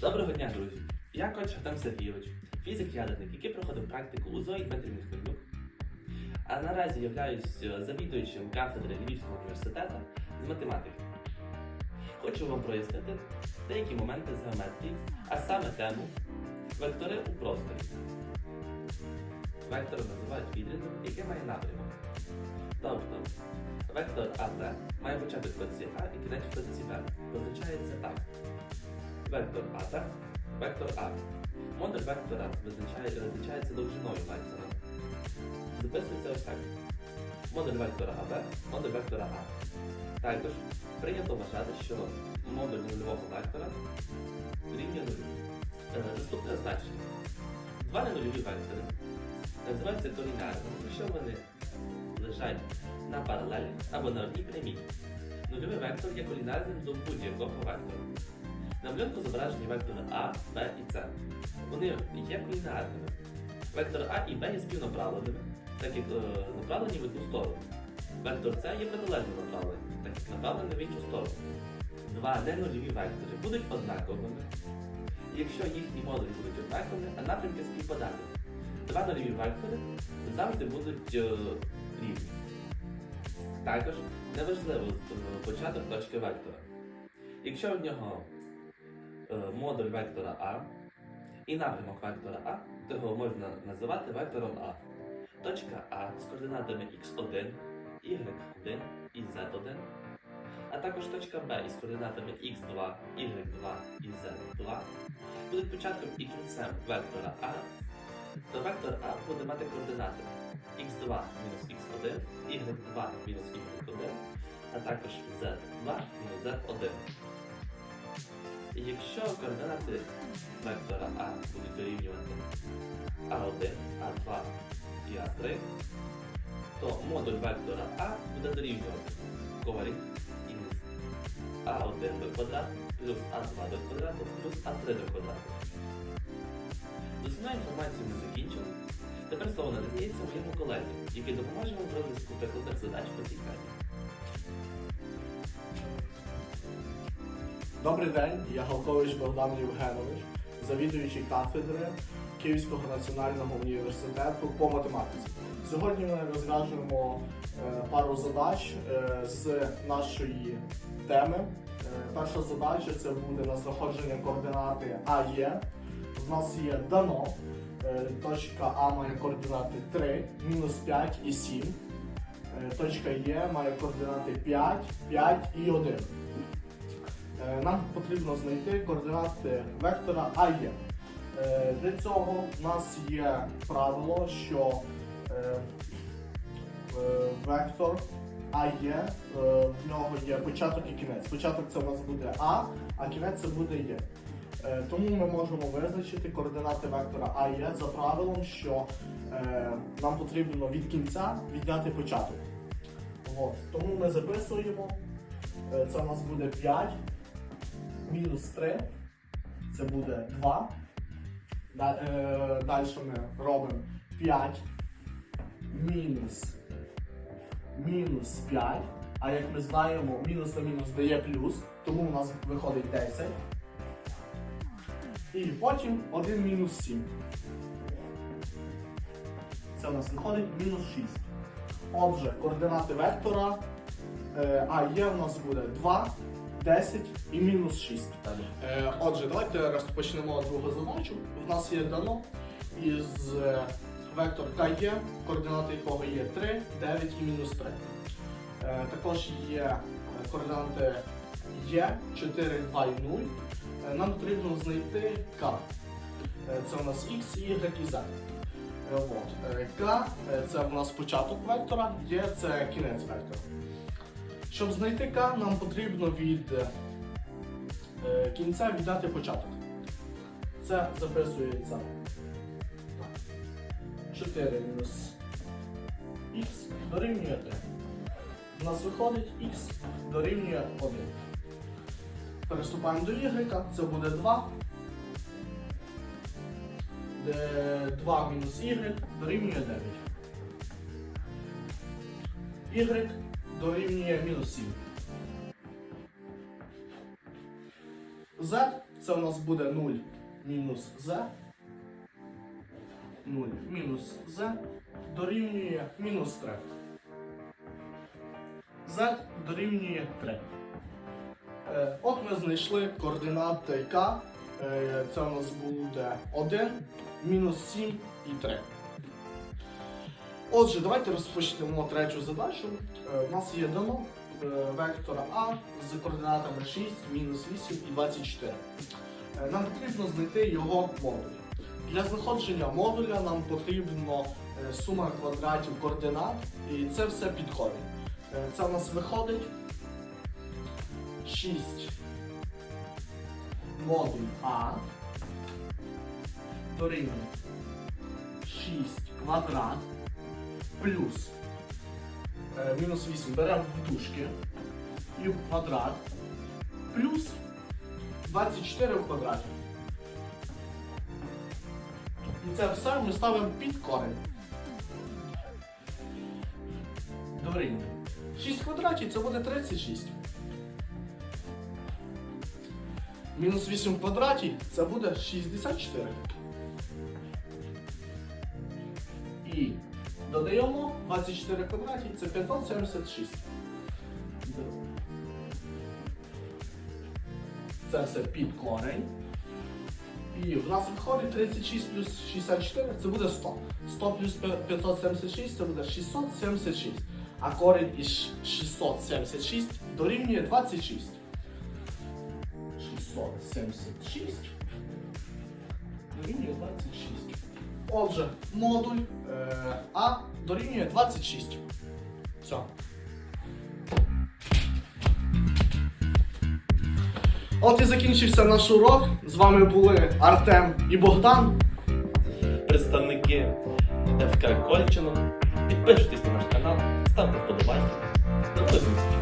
Доброго дня, друзі! Я коч Артем Сергійович, фізик-ядерник, який проходив практику у ЗОІ Петрівни Хмельнюк. А наразі являюсь е, завідуючим кафедри Львівського університету з математики. Хочу вам прояснити деякі моменти з геометрії, а саме тему вектори у просторі. Вектор називають відрізок, який має напрямок. Тобто, вектор АТ має початок в точці А і кінець в точці Б. Позначається так. Вектор АТ, вектор А. Модуль вектора визначає, визначається довжиною вектора. Записується ось так. Модуль вектора АБ, модуль вектора А. Також прийнято вважати, що модуль нульового вектора рівня. Е, Наступне значення. Два ненульові вектори називаються колінарними, якщо вони лежать на паралелі або на одній прямій. Нульовий вектор є колінарним до будь-якого вектору. На малюнку зображені вектори А, Б і С. Вони є колінарними. Вектор А і Б є співнаправленими, так як е, направлені в одну сторону. Вектор С є протилежно направлений, так як направлений в іншу сторону. Два ненульові вектори будуть однаковими, якщо їхні модулі будуть однакові, а напрямки співпадати. Два нульові вектори завжди будуть е, рівні. Також неважливо е, початок точки вектора. Якщо в нього модуль вектора А і напрямок вектора А, то його можна називати вектором А. Точка А з координатами x1, y1 і z1, а також точка Б із координатами x2, y2 і z2 будуть початком і кінцем вектора А, то вектор А буде мати координати x2 мінус x1, y2 мінус y1, а також z2 мінус z1. І якщо координати вектора А будуть дорівнювати А1, А2 і А3, то модуль вектора А буде дорівнювати корінь із А1 до квадрату плюс А2 до квадрату плюс А3 до квадрату. З основною інформацією ми закінчили. Тепер слово надається моєму колезі, який допоможе вам в розв'язку прикладних задач по цій темі. Добрий день, я Галкович Богдан Євгенович, завідуючий кафедри Київського національного університету по математиці. Сьогодні ми розв'яжемо е, пару задач е, з нашої теми. Е, Перша задача це буде на знаходження координати АЄ. У нас є дано. е, Точка А має координати 3, мінус 5 і 7. Е, Точка Є має координати 5, 5 і 1. Е, Нам потрібно знайти координати вектора АЄ. Е, Для цього в нас є правило, що е, е, вектор АЄ, е, в нього є початок і кінець. Початок це у нас буде А, а кінець це буде Є. Тому ми можемо визначити координати вектора АЄ за правилом, що нам потрібно від кінця відняти початок. От. Тому ми записуємо. Це у нас буде 5 мінус 3, це буде 2. Далі ми робимо 5 мінус мінус 5. А як ми знаємо, мінус на мінус дає плюс, тому у нас виходить 10. І потім 1 мінус 7. Це у нас виходить мінус 6. Отже, координати вектора е, А є у нас буде 2, 10 і мінус 6. Е, Отже, давайте розпочнемо другу задачу. У нас є дано із е, вектор КЄ, координати якого є 3, 9 і мінус 3. Е, Також є е, координати Є 4, 2 і 0. Е, Нам потрібно знайти К. Е, Це у нас X, Y і Z. Е, От. Е, К е, це у нас початок вектора, Є це кінець вектора. Щоб знайти К, нам потрібно від е, кінця віддати початок. Це записується 4 мінус х дорівнює 3. У нас виходить х дорівнює 1. Переступаємо до y, це буде 2. Де 2 мінус y дорівнює 9. y дорівнює мінус 7. Z, це у нас буде 0 мінус z. 0 мінус z дорівнює мінус 3. z дорівнює 3. Е, От ми знайшли координати k. Е, Це у нас буде 1, мінус 7 і 3. Отже, давайте розпочнемо третю задачу. Е, У нас є дано вектора А з координатами 6, мінус 8 і 24. Е, Нам потрібно знайти його модуль. Для знаходження модуля нам потрібно е, сума квадратів координат, і це все під корінь. Е, Це у нас виходить 6 модуль А дорівнює 6 квадрат плюс е, мінус 8 беремо дужки і в квадрат плюс 24 в квадраті. І це все ми ставимо під корень. Дорівнює. 6 квадратів це буде 36. Мінус 8 в квадраті це буде 64. І додаємо 24 в квадраті, це 576. Це все під корень. І в нас виходить 36 плюс 64, це буде 100. 100 плюс 576 це буде 676. А корень із 676 дорівнює 26. 676 дорівнює 26. Отже, модуль е, А дорівнює 26. Все. От і закінчився наш урок. З вами були Артем і Богдан. Представники ФК Кольчино. Підписуйтесь на наш канал, ставте вподобайки. До зустрічей!